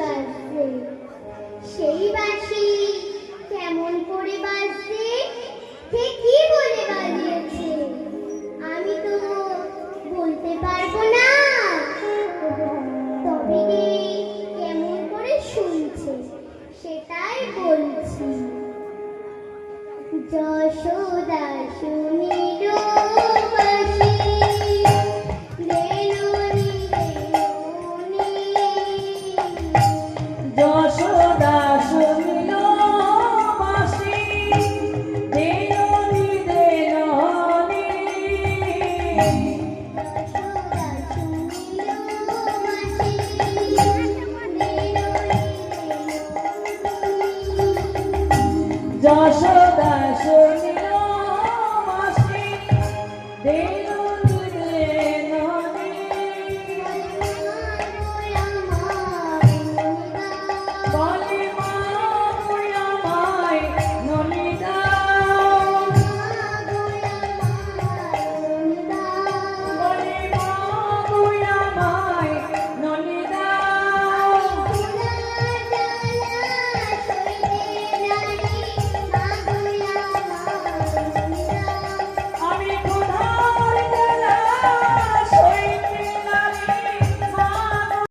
বাজছে সেই বাঁশি কেমন করে বাজছে কে কি বলে বাজিয়েছে, আমি তো বলতে পারব না। তবে কেমন করে শুনছে, সেটাই বলছি। যশোদা শুনিল যশোদা শুনিল মাসি। দেব